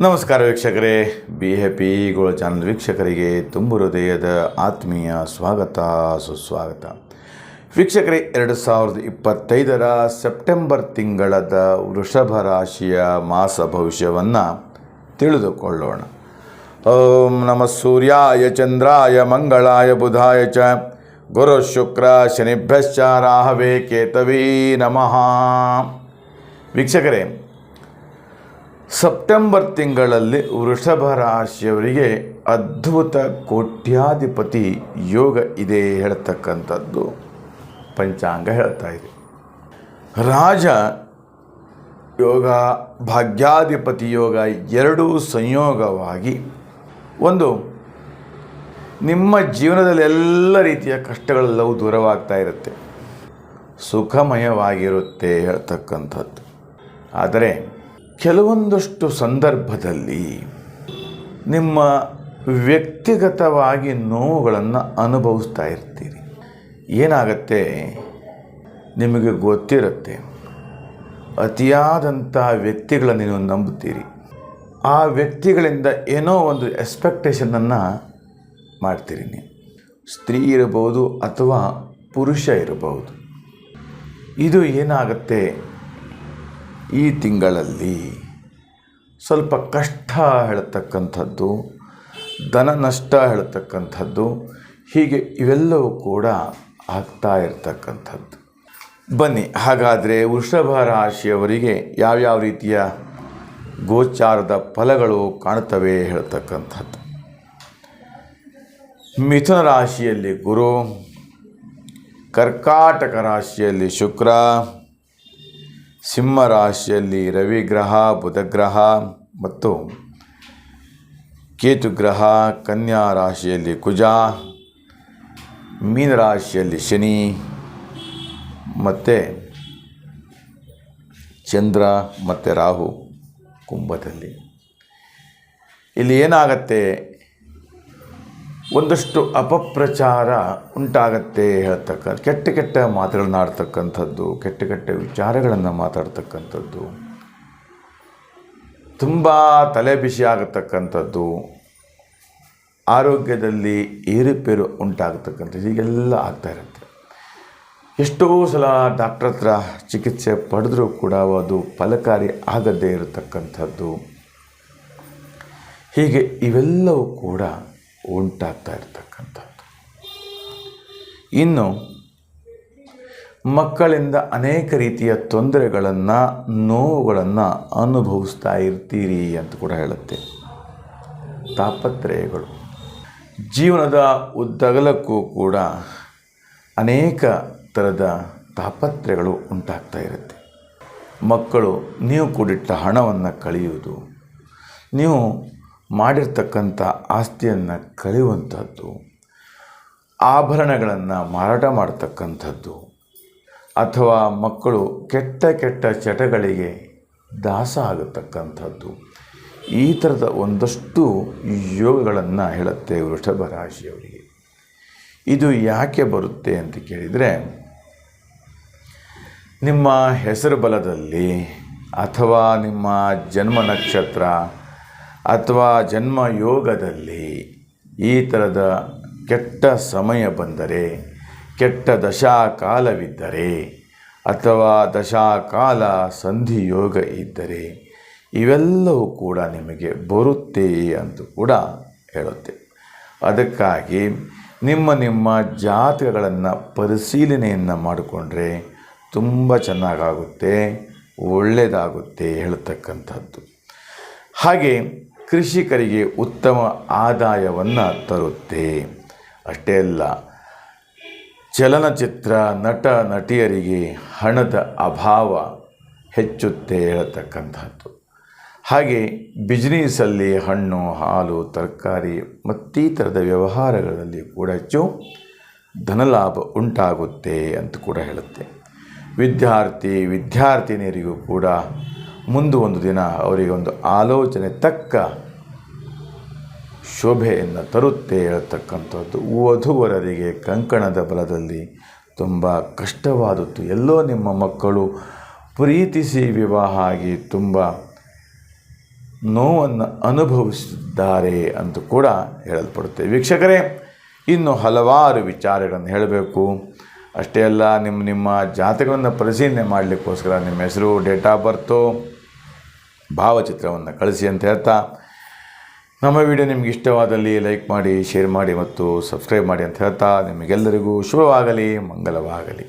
ನಮಸ್ಕಾರ ವೀಕ್ಷಕರೇ. Be happy ಗೋಳ ಚಾನಲ್ ವೀಕ್ಷಕರಿಗೆ ತುಂಬು ಹೃದಯದ ಆತ್ಮೀಯ ಸ್ವಾಗತ, ಸುಸ್ವಾಗತ. ವೀಕ್ಷಕರೇ, ಎರಡು ಸಾವಿರದ ಇಪ್ಪತ್ತೈದರ ಸೆಪ್ಟೆಂಬರ್ ತಿಂಗಳದ ವೃಷಭ ರಾಶಿಯ ಮಾಸ ಭವಿಷ್ಯವನ್ನು ತಿಳಿದುಕೊಳ್ಳೋಣ. ಓಂ ನಮ ಸೂರ್ಯಾಯ, ಚಂದ್ರಾಯ, ಮಂಗಳಾಯ, ಬುಧಾಯ ಚ. ಗುರು ಶುಕ್ರ, ಶನಿಭ್ಯಶ್ಚ, ರಾಹವೇ, ಕೇತವೀ ನಮಃ. ವೀಕ್ಷಕರೇ ಸೆಪ್ಟೆಂಬರ್ ತಿಂಗಳಲ್ಲಿ ವೃಷಭ ರಾಶಿಯವರಿಗೆ ಅದ್ಭುತ ಕೋಟ್ಯಾಧಿಪತಿ ಯೋಗ ಇದೆ ಹೇಳ್ತಕ್ಕಂಥದ್ದು. ಪಂಚಾಂಗ ಹೇಳ್ತಾ ಇದೆ. ರಾಜ ಯೋಗ, ಭಾಗ್ಯಾಧಿಪತಿ ಯೋಗ ಎರಡೂ ಸಂಯೋಗವಾಗಿ ಒಂದು ನಿಮ್ಮ ಜೀವನದಲ್ಲಿ ಎಲ್ಲ ರೀತಿಯ ಕಷ್ಟಗಳೆಲ್ಲವೂ ದೂರವಾಗ್ತಾ ಇರುತ್ತೆ. ಸುಖಮಯವಾಗಿರುತ್ತೆ ಹೇಳ್ತಕ್ಕಂಥದ್ದು. ಆದರೆ ಕೆಲವೊಂದಷ್ಟು ಸಂದರ್ಭದಲ್ಲಿ ನಿಮ್ಮ ವ್ಯಕ್ತಿಗತವಾಗಿ ನೋವುಗಳನ್ನು ಅನುಭವಿಸ್ತಾ ಇರ್ತೀರಿ. ಏನಾಗತ್ತೆ? ನಿಮಗೆ ಗೊತ್ತಿರುತ್ತೆ. ಅತಿಯಾದಂಥ ವ್ಯಕ್ತಿಗಳನ್ನು ನೀವು ನಂಬುತ್ತೀರಿ. ಆ ವ್ಯಕ್ತಿಗಳಿಂದ ಏನೋ ಒಂದು ಎಕ್ಸ್ಪೆಕ್ಟೇಷನನ್ನು ಮಾಡ್ತೀರಿ ನೀವು. ಸ್ತ್ರೀ ಇರಬಹುದು ಅಥವಾ ಪುರುಷ ಇರಬಹುದು. ಇದು ಏನಾಗುತ್ತೆ? ಈ ತಿಂಗಳಲ್ಲಿ ಸ್ವಲ್ಪ ಕಷ್ಟ ಹೇಳ್ತಕ್ಕಂಥದ್ದು, ಧನ ನಷ್ಟ ಹೇಳ್ತಕ್ಕಂಥದ್ದು, ಹೀಗೆ ಇವೆಲ್ಲವೂ ಕೂಡ ಆಗ್ತಾ ಇರ್ತಕ್ಕಂಥದ್ದು. ಬನ್ನಿ, ಹಾಗಾದರೆ ವೃಷಭ ರಾಶಿಯವರಿಗೆ ಯಾವ್ಯಾವ ರೀತಿಯ ಗೋಚಾರದ ಫಲಗಳು ಕಾಣುತ್ತವೆ ಹೇಳ್ತಕ್ಕಂಥದ್ದು. ಮಿಥುನ ರಾಶಿಯಲ್ಲಿ ಗುರು, ಕರ್ಕಾಟಕ ರಾಶಿಯಲ್ಲಿ ಶುಕ್ರ ಸಿಂಹ ರಾಶಿಯಲ್ಲಿ ರವಿಗ್ರಹ ಬುಧಗ್ರಹ ಮತ್ತು ಕೇತುಗ್ರಹ ಕನ್ಯಾ ರಾಶಿಯಲ್ಲಿ ಕುಜ ಮೀನರಾಶಿಯಲ್ಲಿ ಶನಿ ಮತ್ತು ಚಂದ್ರ ಮತ್ತು ರಾಹು ಕುಂಭದಲ್ಲಿ. ಇಲ್ಲಿ ಏನಾಗತ್ತೆ ಒಂದಷ್ಟು ಅಪಪ್ರಚಾರ ಉಂಟಾಗತ್ತೆ ಹೇಳ್ತಕ್ಕಂಥ ಕೆಟ್ಟ ಕೆಟ್ಟ ಮಾತುಗಳನ್ನ ಆಡ್ತಕ್ಕಂಥದ್ದು ಕೆಟ್ಟ ಕೆಟ್ಟ ವಿಚಾರಗಳನ್ನು ಮಾತಾಡ್ತಕ್ಕಂಥದ್ದು, ತುಂಬ ತಲೆ ಬಿಸಿ ಆಗತಕ್ಕಂಥದ್ದು, ಆರೋಗ್ಯದಲ್ಲಿ ಏರುಪೇರು ಉಂಟಾಗತಕ್ಕಂಥದ್ದು, ಹೀಗೆಲ್ಲ ಆಗ್ತಾ ಇರುತ್ತೆ. ಎಷ್ಟೋ ಸಲ ಡಾಕ್ಟ್ರ್ ಹತ್ರ ಚಿಕಿತ್ಸೆ ಪಡೆದರೂ ಕೂಡ ಅದು ಫಲಕಾರಿ ಆಗದೇ ಇರತಕ್ಕಂಥದ್ದು. ಹೀಗೆ ಇವೆಲ್ಲವೂ ಕೂಡ ಉಂಟಾಗ್ತಾ ಇರ್ತಕ್ಕಂಥದ್ದು. ಇನ್ನು ಮಕ್ಕಳಿಂದ ಅನೇಕ ರೀತಿಯ ತೊಂದರೆಗಳನ್ನು, ನೋವುಗಳನ್ನು ಅನುಭವಿಸ್ತಾ ಇರ್ತೀರಿ ಅಂತ ಕೂಡ ಹೇಳುತ್ತೆ. ತಾಪತ್ರಯಗಳು. ಜೀವನದ ಉದ್ದಗಲಕ್ಕೂ ಕೂಡ ಅನೇಕ ಥರದ ತಾಪತ್ರಯಗಳು ಉಂಟಾಗ್ತಾ ಇರುತ್ತೆ. ಮಕ್ಕಳು, ನೀವು ಕೂಡಿಟ್ಟ ಹಣವನ್ನು ಕಳೆಯುವುದು, ನೀವು ಮಾಡಿರ್ತಕ್ಕಂಥ ಆಸ್ತಿಯನ್ನು ಕಳೆಯುವಂಥದ್ದು ಆಭರಣಗಳನ್ನು ಮಾರಾಟ ಮಾಡ್ತಕ್ಕಂಥದ್ದು, ಅಥವಾ ಮಕ್ಕಳು ಕೆಟ್ಟ ಕೆಟ್ಟ ಚಟಗಳಿಗೆ ದಾಸ ಆಗತಕ್ಕಂಥದ್ದು. ಈ ಥರದ ಒಂದಷ್ಟು ಯೋಗಗಳನ್ನು ಹೇಳುತ್ತೆ ವೃಷಭ ರಾಶಿಯವರಿಗೆ ಇದು ಯಾಕೆ ಬರುತ್ತೆ ಅಂತ ಕೇಳಿದರೆ, ನಿಮ್ಮ ಹೆಸರು ಬಲದಲ್ಲಿ ಅಥವಾ ನಿಮ್ಮ ಜನ್ಮ ನಕ್ಷತ್ರ ಅಥವಾ ಜನ್ಮ ಯೋಗದಲ್ಲಿ ಈ ಥರದ ಕೆಟ್ಟ ಸಮಯ ಬಂದರೆ, ಕೆಟ್ಟ ದಶಾಕಾಲವಿದ್ದರೆ ಅಥವಾ ದಶಾಕಾಲ ಸಂಧಿ ಯೋಗ ಇದ್ದರೆ ಇವೆಲ್ಲವೂ ಕೂಡ ನಿಮಗೆ ಬರುತ್ತೆ ಅಂತ ಕೂಡ ಹೇಳುತ್ತೆ. ಅದಕ್ಕಾಗಿ ನಿಮ್ಮ ನಿಮ್ಮ ಜಾತಕಗಳನ್ನು ಪರಿಶೀಲನೆಯನ್ನು ಮಾಡಿಕೊಂಡ್ರೆ ತುಂಬ ಚೆನ್ನಾಗಾಗುತ್ತೆ, ಒಳ್ಳೆಯದಾಗುತ್ತೆ ಹೇಳ್ತಕ್ಕಂಥದ್ದು. ಹಾಗೆ ಕೃಷಿಕರಿಗೆ ಉತ್ತಮ ಆದಾಯವನ್ನು ತರುತ್ತೆ. ಅಷ್ಟೇ ಅಲ್ಲ, ಚಲನಚಿತ್ರ ನಟ ನಟಿಯರಿಗೆ ಹಣದ ಅಭಾವ ಹೆಚ್ಚುತ್ತೆ ಹೇಳತಕ್ಕಂಥದ್ದು ಹಾಗೆ ಬಿಸ್ನೆಸ್ಸಲ್ಲಿ ಹಣ್ಣು, ಹಾಲು, ತರಕಾರಿ ಮತ್ತಿತರದ ವ್ಯವಹಾರಗಳಲ್ಲಿ ಕೂಡ ಹೆಚ್ಚು ಧನಲಾಭ ಉಂಟಾಗುತ್ತೆ ಅಂತ ಕೂಡ ಹೇಳುತ್ತೆ. ವಿದ್ಯಾರ್ಥಿ, ವಿದ್ಯಾರ್ಥಿನಿಯರಿಗೂ ಕೂಡ ಮುಂದೆ ಒಂದು ದಿನ ಅವರಿಗೆ ಒಂದು ಆಲೋಚನೆ, ತಕ್ಕ ಶೋಭೆಯನ್ನು ತರುತ್ತೆ ಹೇಳ್ತಕ್ಕಂಥದ್ದು. ವಧುವರರಿಗೆ ಕಂಕಣದ ಬಲದಲ್ಲಿ ತುಂಬ ಕಷ್ಟವಾದದ್ದು. ಎಲ್ಲೋ ನಿಮ್ಮ ಮಕ್ಕಳು ಪ್ರೀತಿಸಿ ವಿವಾಹ ಆಗಿ ತುಂಬ ನೋವನ್ನು ಅನುಭವಿಸಿದ್ದಾರೆ ಅಂತ ಕೂಡ ಹೇಳಲ್ಪಡುತ್ತೆ. ವೀಕ್ಷಕರೇ, ಇನ್ನು ಹಲವಾರು ವಿಚಾರಗಳನ್ನು ಹೇಳಬೇಕು. ಅಷ್ಟೇ ಅಲ್ಲ, ನಿಮ್ಮ ನಿಮ್ಮ ಜಾತಕವನ್ನು ಪರಿಶೀಲನೆ ಮಾಡಲಿಕ್ಕೋಸ್ಕರ ನಿಮ್ಮ ಹೆಸರು, ಡೇಟ್ ಆಫ್ ಬರ್ತು ಭಾವಚಿತ್ರವನ್ನು ಕಳಿಸಿ ಅಂತ ಹೇಳ್ತಾ, ನಮ್ಮ ವಿಡಿಯೋ ನಿಮ್ಗೆ ಇಷ್ಟವಾದಲ್ಲಿ ಲೈಕ್ ಮಾಡಿ, ಶೇರ್ ಮಾಡಿ ಮತ್ತು ಸಬ್ಸ್ಕ್ರೈಬ್ ಮಾಡಿ ಅಂತ ಹೇಳ್ತಾ, ನಿಮಗೆಲ್ಲರಿಗೂ ಶುಭವಾಗಲಿ ಮಂಗಲವಾಗಲಿ